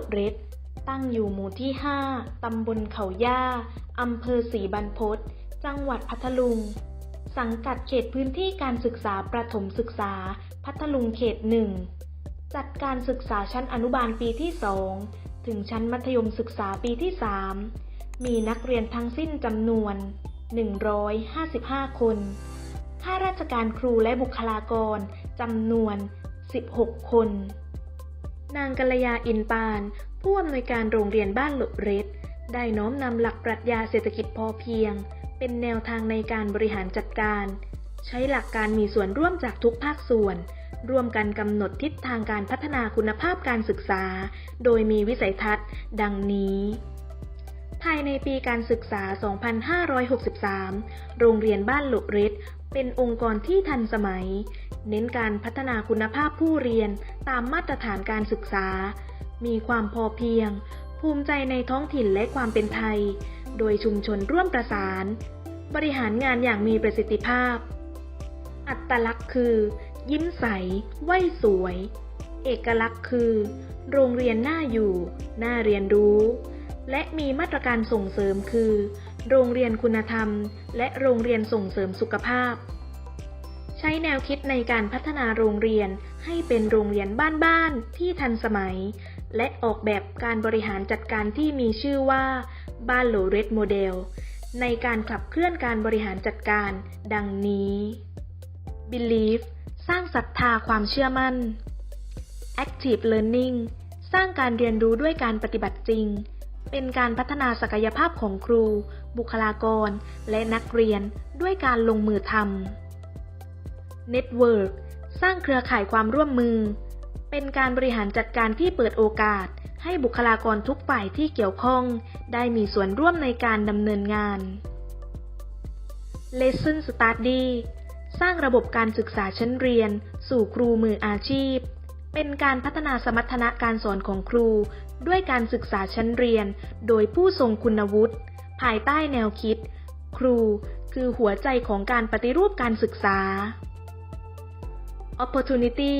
บเร็ดตั้งอยู่หมู่ที่ 5 ตำบลเขาย่า อำเภอศรีบรรพต จังหวัดพัทลุง สังกัดเขตพื้นที่การศึกษาประถมศึกษา พัทลุงเขตหนึ่ง จัดการศึกษาชั้นอนุบาลปีที่2ถึงชั้นมัธยมศึกษาปีที่3มีนักเรียนทั้งสิ้นจำนวน 155 คน ข้าราชการครูและบุคลากรจำนวน 16 คน นางกัลยาอินปาน ผู้อำนวยการโรงเรียนบ้านหลบเรดได้น้อมนำหลักปรัชญาเศรษฐกิจพอเพียง เป็นแนวทางในการบริหารจัดการ ใช้หลักการมีส่วนร่วมจากทุกภาคส่วน ร่วมกันกำหนดทิศทางการพัฒนาคุณภาพการศึกษา โดยมีวิสัยทัศน์ ดังนี้ ภายในปีการศึกษา 2563 โรงเรียนบ้านหลบเรดเป็นองค์กรที่ทันสมัย เน้นการพัฒนาคุณภาพผู้เรียนตามมาตรฐานการศึกษา มีความพอเพียง ภูมิใจในท้องถิ่นและความเป็นไทย โดยชุมชนร่วมประสาน บริหารงานอย่างมีประสิทธิภาพ อัตลักษณ์คือ ยิ้มใสไหวสวย เอกลักษณ์คือ โรงเรียนน่าอยู่ น่าเรียนรู้ และมีมาตรการส่งเสริมคือ โรงเรียนคุณธรรม และโรงเรียนส่งเสริมสุขภาพ ใช้แนวคิดในการพัฒนาโรงเรียนให้เป็นโรงเรียนบ้านๆที่ทันสมัย และออกแบบการบริหารจัดการที่มีชื่อว่าบ้านโลเรตโมเดลในการขับเคลื่อนการบริหารจัดการ ดังนี้ Believe สร้างศรัทธาความเชื่อมั่น Active Learning สร้างการเรียนรู้ด้วยการปฏิบัติจริง เป็นการพัฒนาศักยภาพของครู บุคลากร และนักเรียนด้วยการลงมือทำ Network สร้างเครือข่ายความร่วมมือ เป็นการบริหารจัดการที่เปิดโอกาส ให้บุคลากรทุกฝ่ายที่เกี่ยวข้อง ได้มีส่วนร่วมในการดำเนินงาน Lesson Study สร้างระบบการศึกษาชั้นเรียน สู่ครูมืออาชีพ เป็นการพัฒนาสมรรถนะการสอนของครู ด้วยการศึกษาชั้นเรียน โดยผู้ทรงคุณวุฒิ ภายใต้แนวคิด ครูคือหัวใจของการปฏิรูปการศึกษา Opportunity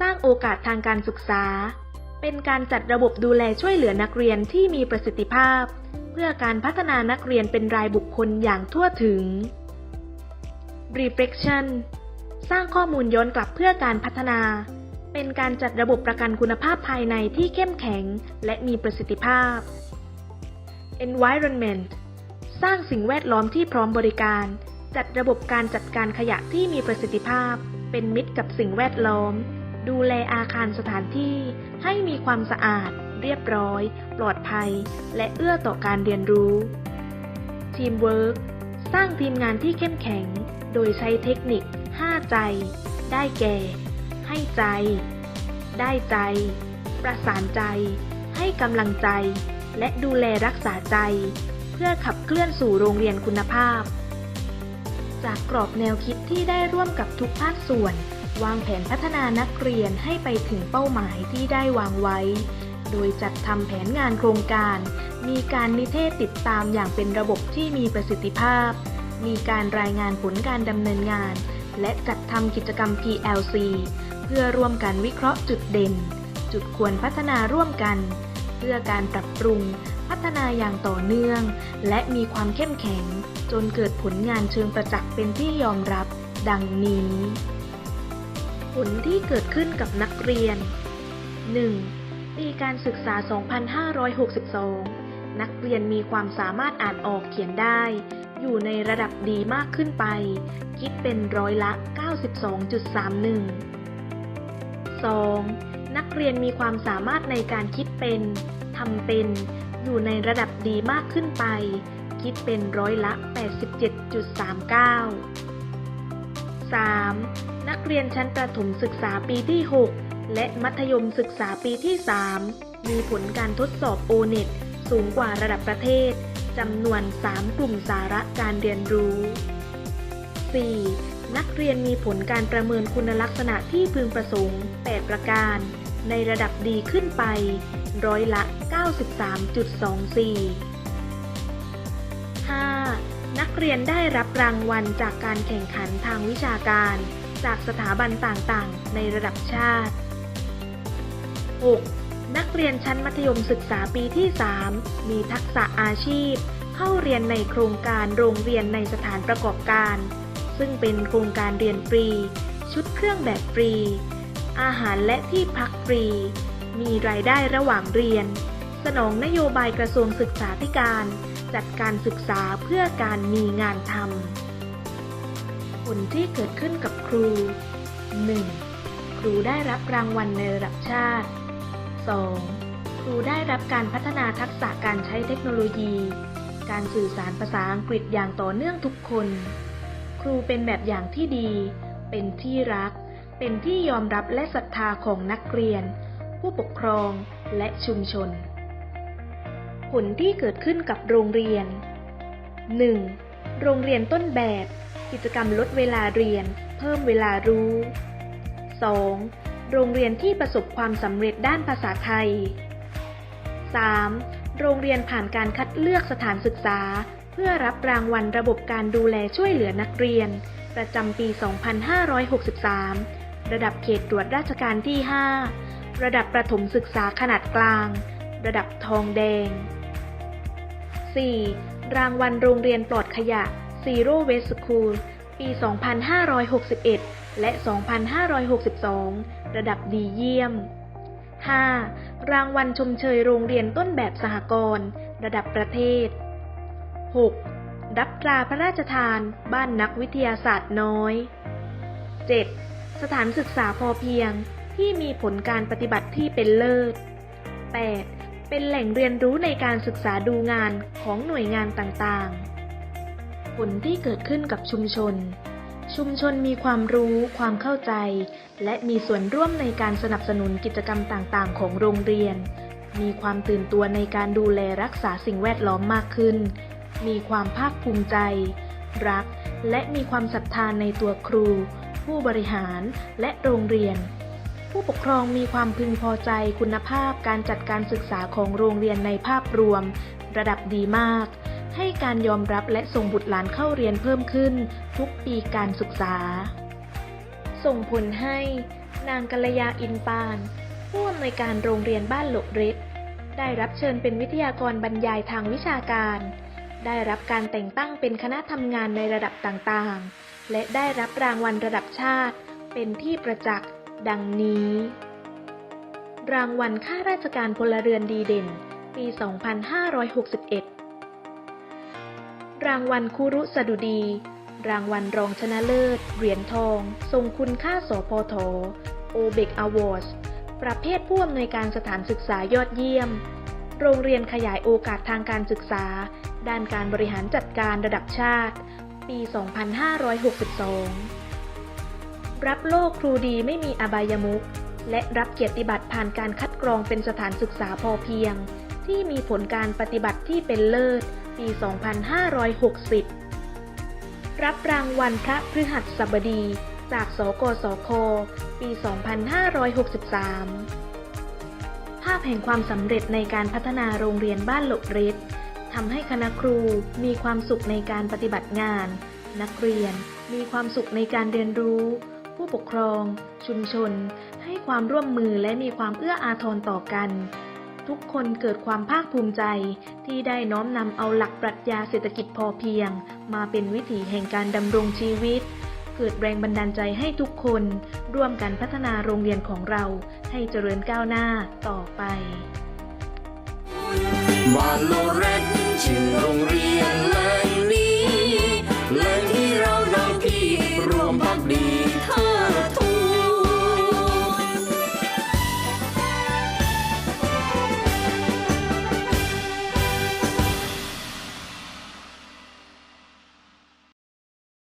สร้างโอกาสทางการศึกษา เป็นการจัดระบบดูแลช่วยเหลือนักเรียนที่มีประสิทธิภาพ เพื่อการพัฒนานักเรียนเป็นรายบุคคลอย่างทั่วถึง Reflection สร้างข้อมูลย้อนกลับเพื่อการพัฒนา เป็นการจัดระบบประกันคุณภาพภายในที่เข้มแข็ง และมีประสิทธิภาพ Environment สร้างสิ่งแวดล้อมที่พร้อมบริการ จัดระบบการจัดการขยะที่มีประสิทธิภาพ เป็นมิตรกับสิ่งแวดล้อม ดูแลอาคารสถานที่ให้มีความสะอาด เรียบร้อย ปลอดภัย และเอื้อต่อการเรียนรู้ Teamwork สร้างทีมงานที่เข้มแข็ง โดยใช้เทคนิค 5 ใจ ได้แก่ ให้ใจ ได้ใจ ประสานใจ ให้กำลังใจ และดูแลรักษาใจ เพื่อขับเคลื่อนสู่โรงเรียนคุณภาพ จากกรอบแนวคิดที่ได้ร่วมกับทุกภาคส่วน วางแผนพัฒนานักเรียนให้ไปถึงเป้าหมายที่ได้วางไว้ โดยจัดทำแผนงานโครงการ มีการนิเทศติดตามอย่างเป็นระบบที่มีประสิทธิภาพ มีการรายงานผลการดำเนินงาน และจัดทำกิจกรรม PLC เพื่อร่วมกันวิเคราะห์จุดเด่น จุดควรพัฒนาร่วมกัน พื่อการปรับปรุง พัฒนาอย่างต่อเนื่อง และมีความเข้มแข็ง จนเกิดผลงานเชิงประจักษ์เป็นที่ยอมรับ ดังนี้ ผลที่เกิดขึ้นกับนักเรียน 1. ปีการศึกษา 2562 นักเรียนมีความสามารถอ่านออกเขียนได้ อยู่ในระดับดีมากขึ้นไป คิดเป็นร้อยละ 92.31 2. นักเรียนมีความสามารถในการคิดเป็นทำเป็น อยู่ในระดับดีมากขึ้นไป คิดเป็นร้อยละ 87.39 3. นักเรียนชั้นประถมศึกษาปีที่ 6 และมัธยมศึกษาปีที่ 3 มีผลการทดสอบ O-NET สูงกว่าระดับประเทศจำนวน 3 กลุ่มสาระการเรียนรู้ 4. นักเรียนมีผลการประเมินคุณลักษณะที่พึงประสงค์ 8 ประการ ในระดับดีขึ้นไป ร้อยละ 93.24 5. นักเรียนได้รับรางวัลจากการแข่งขันทางวิชาการ จากสถาบันต่างๆ ในระดับชาติ 6. นักเรียนชั้นมัธยมศึกษาปีที่ 3 มีทักษะอาชีพ เข้าเรียนในโครงการโรงเรียนในสถานประกอบการ ซึ่งเป็นโครงการเรียนฟรี ชุดเครื่องแบบฟรี อาหารและที่พักฟรี มีรายได้ระหว่างเรียน สนองนโยบายกระทรวงศึกษาธิการ จัดการศึกษาเพื่อการมีงานทำผลที่เกิดขึ้นกับครู 1. ครูได้รับรางวัลในระดับชาติ 2. ครูได้รับการพัฒนาทักษะการใช้เทคโนโลยี การสื่อสารภาษาอังกฤษอย่างต่อเนื่องทุกคน ครูเป็นแบบอย่างที่ดี เป็นที่รัก เป็นที่ยอมรับและศรัทธาของนักเรียน ผู้ปกครองและชุมชน ผลที่เกิดขึ้นกับโรงเรียน 1. โรงเรียนต้นแบบ กิจกรรมลดเวลาเรียน เพิ่มเวลารู้ 2. โรงเรียนที่ประสบความสำเร็จด้านภาษาไทย 3. โรงเรียนผ่านการคัดเลือกสถานศึกษา เพื่อรับรางวัลระบบการดูแลช่วยเหลือนักเรียน ประจำปี 2563 ระดับเขตตรวจราชการที่ 5 ระดับประถมศึกษาขนาดกลาง ระดับทองแดง 4. รางวัลโรงเรียนปลอดขยะ Zero Waste School ปี 2561 และ 2562 ระดับดีเยี่ยม 5. รางวัลชมเชยโรงเรียนต้นแบบสหกรณ์ระดับประเทศ 6. รับตราพระราชทาน บ้านนักวิทยาศาสตร์น้อย 7. สถานศึกษาพอเพียงที่มีผลการปฏิบัติที่เป็นเลิศ 8. เป็นแหล่งเรียนรู้ในการศึกษาดูงานของหน่วยงานต่างๆ ผลที่เกิดขึ้นกับชุมชน ชุมชนมีความรู้ ความเข้าใจ และมีส่วนร่วมในการสนับสนุนกิจกรรมต่างๆ ของโรงเรียน มีความตื่นตัวในการดูแลรักษาสิ่งแวดล้อมมากขึ้น มีความภาคภูมิใจ รัก และมีความศรัทธานในตัวครู ผู้บริหารและโรงเรียน ผู้ปกครองมีความพึงพอใจคุณภาพการจัดการศึกษาของโรงเรียนในภาพรวม ระดับดีมาก ให้การยอมรับและส่งบุตรหลานเข้าเรียนเพิ่มขึ้น ทุกปีการศึกษา ส่งผลให้ นางกัลยาอินปาน ผู้อำนวยการโรงเรียนบ้านหลกเร็ดได้รับเชิญเป็นวิทยากรบรรยายทางวิชาการ ได้รับการแต่งตั้งเป็นคณะทำงานในระดับต่างๆ และได้รับรางวัลระดับชาติ เป็นที่ประจักษ์ ดังนี้ รางวัลข้าราชการพลเรือนดีเด่น ปี 2561 รางวัลคุรุสดุดี รางวัลรองชนะเลิศ เหรียญทอง ทรงคุณค่าสพทโอเบกอวอร์ดประเภทผู้อำนวยการสถานศึกษายอดเยี่ยม โรงเรียนขยายโอกาสทางการศึกษา ด้านการบริหารจัดการระดับชาติ ปี 2562 รับโล่ครูดีไม่มีอบายมุขและรับเกียรติบัตรผ่านการคัดกรองเป็นสถานศึกษาพอเพียง ที่มีผลการปฏิบัติที่เป็นเลิศ ปี 2560 รับรางวัลพระพฤหัสบดี จากสกสค ปี 2563 ภาพแห่งความสำเร็จในการพัฒนาโรงเรียนบ้านหลกเร็ด ทำให้คณะครูมีความสุขในการปฏิบัติงาน นักเรียนมีความสุขในการเรียนรู้ ผู้ปกครอง ชุมชน ให้ความร่วมมือและมีความเอื้ออาทรต่อกัน ทุกคนเกิดความภาคภูมิใจที่ได้น้อมนำเอาหลักปรัชญาเศรษฐกิจพอเพียง มาเป็นวิถีแห่งการดำรงชีวิต เกิดแรงบันดาลใจให้ทุกคน ร่วมกันพัฒนาโรงเรียนของเราให้เจริญก้าวหน้าต่อไปบ้านโลเร็ด ชื่อโรงเรียนเลย